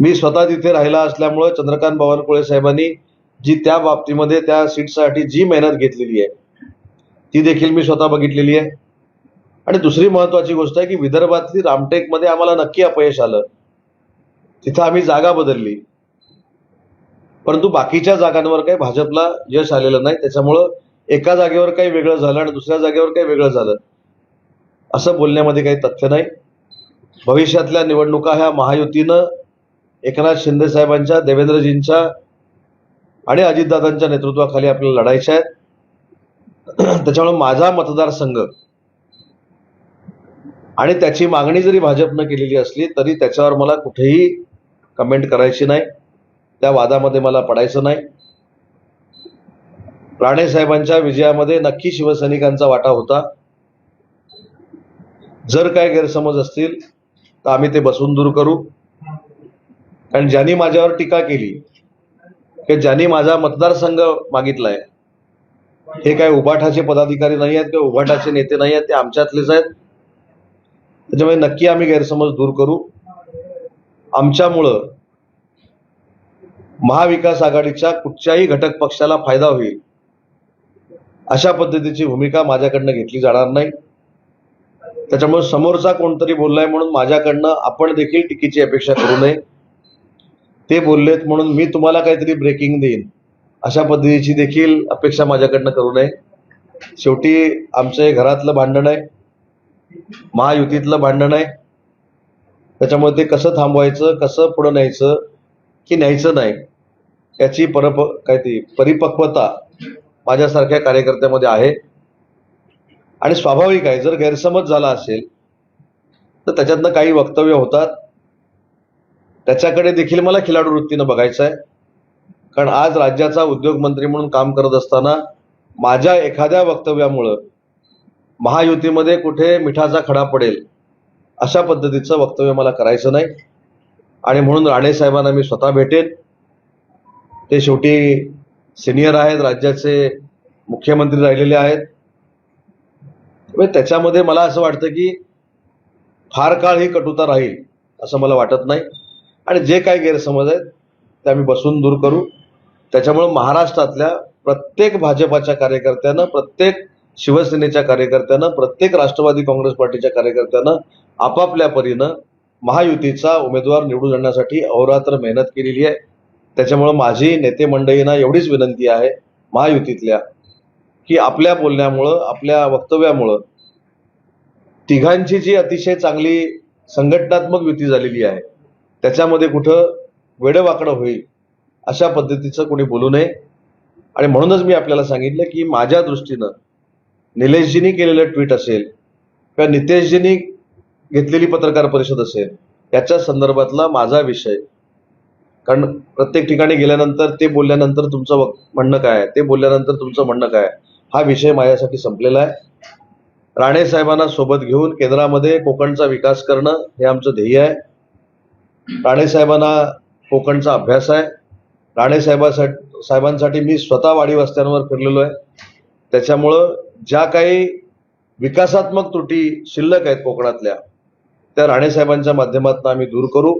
मी स्वतः तिथे राहिला असल्यामुळं चंद्रकांत बावनकुळे साहेबांनी जी त्या बाबतीमध्ये त्या सीटसाठी जी मेहनत घेतलेली आहे ती देखील मी स्वतः बघितलेली आहे. आणि दुसरी महत्वाची गोष्ट आहे की विदर्भातली रामटेकमध्ये आम्हाला नक्की अपयश आलं. तिथं आम्ही जागा बदलली. परंतु बाकीच्या जागांवर काही भाजपला यश आलेलं नाही त्याच्यामुळं एका जागेवर काही वेगळं झालं आणि दुसऱ्या जागेवर काही वेगळं झालं. असं बोलण्यामध्ये काही तथ्य नाही. भविष्यातल्या निवडणुका ह्या महायुतीनं एकनाथ शिंदे साहेबांच्या देवेंद्रजींच्या आणि अजितदादांच्या नेतृत्वाखाली आपल्याला लढायच्या आहेत. त्याच्यामुळे माझा मतदारसंघ आणि त्याची मागणी जरी भाजपनं केलेली असली तरी त्याच्यावर मला कुठेही कमेंट करायची नाही. त्या वादामध्ये मला पडायचं नाही. राणेसाहेबांच्या विजयामध्ये नक्की शिवसैनिकांचा वाटा होता. जर काय गैरसमज असतील तर आम्ही ते बसून दूर करू. कारण ज्यांनी माझ्यावर टीका केली की ज्यांनी माझा मतदारसंघ मागितलाय हे काय उभाठाचे पदाधिकारी नाही आहेत किंवा उभाटाचे नेते नाही आहेत ते आमच्यातलेच आहेत. त्याच्यामुळे नक्की आम्ही गैरसमज दूर करू. आमच्यामुळं महाविकास आघाडीच्या कुठच्याही घटक पक्षाला फायदा होईल अशा पद्धतीची भूमिका माझ्याकडनं घेतली जाणार नाही. त्याच्यामुळे समोरचा कोणतरी बोललाय म्हणून माझ्याकडनं आपण देखील टीकेची अपेक्षा करू नये. ते बोललेत म्हणून मी तुम्हाला काहीतरी ब्रेकिंग देईन. अशा पद्धतीची देखील अपेक्षा माझ्याकडनं करू नये. शेवटी आमचं हे घरातलं भांडण आहे. महायुतीतलं भांडण आहे. त्याच्यामुळे ते कसं थांबवायचं कसं पुढं न्यायचं की न्यायचं नाही याची परप काय ती परिपक्वता माझ्यासारख्या कार्यकर्त्यामध्ये आहे. आणि स्वाभाविक आहे जर गैरसमज झाला असेल तर त्याच्यातनं काही वक्तव्य होतात. त्याच्याकडे देखील मला खिलाडू वृत्तीनं बघायचं आहे कारण आज राज्याचा उद्योगमंत्री म्हणून काम करत असताना माझ्या एखाद्या वक्तव्यामुळं महायुतीमध्ये कुठे मिठाचा खडा पडेल अशा पद्धतीचं वक्तव्य मला करायचं नाही. आणि म्हणून राणे साहेबांना मी स्वतः भेटेन. ते शेवटी सिनियर आहेत राज्याचे मुख्यमंत्री राहिलेले आहेत. त्याच्यामध्ये मला असं वाटतं की फार काळ ही कटुता राहील असं मला वाटत नाही. आणि जे काही गैरसमज आहेत ते आम्ही बसून दूर करू. त्याच्यामुळं महाराष्ट्रातल्या प्रत्येक भाजपाच्या कार्यकर्त्यानं प्रत्येक शिवसेनेच्या कार्यकर्त्यानं प्रत्येक राष्ट्रवादी काँग्रेस पार्टीच्या कार्यकर्त्यानं आपापल्या परीनं महायुतीचा उमेदवार निवडून आणण्यासाठी अहोरात्र मेहनत केलेली आहे. त्याच्यामुळं माझी नेते मंडळींना एवढीच विनंती आहे महायुतीतल्या की आपल्या बोलण्यामुळं आपल्या वक्तव्यामुळं तिघांची जी अतिशय चांगली संघटनात्मक युती झालेली आहे त्याच्यामध्ये कुठं वेडवाकडं होईल अशा पद्धतीचं कोणी बोलू नये. आणि म्हणूनच मी आपल्याला सांगितलं की माझ्या दृष्टीनं निलेशजींनी केलेलं ट्विट असेल किंवा नितेशजींनी घेतलेली पत्रकार परिषद असेल याच्या संदर्भातला माझा विषय. कारण प्रत्येक ठिकाणी गेल्यानंतर ते बोलल्यानंतर तुमचं म्हणणं काय ते बोलल्यानंतर तुमचं म्हणणं काय आहे? हा विषय माझ्यासाठी संपलेला आहे. राणे साहेबांना सोबत घेऊन केंद्रामध्ये कोकणचा विकास करणं हे आमचं ध्येय आहे. राणेसाहेबांना कोकणचा अभ्यास आहे. राणेसाहेबासाठी साहेबांसाठी मी स्वतः वाडी वस्त्यांवर फिरलेलो आहे. त्याच्यामुळं ज्या काही विकासात्मक त्रुटी शिल्लक आहेत कोकणातल्या त्या राणेसाहेबांच्या माध्यमातून आम्ही दूर करू.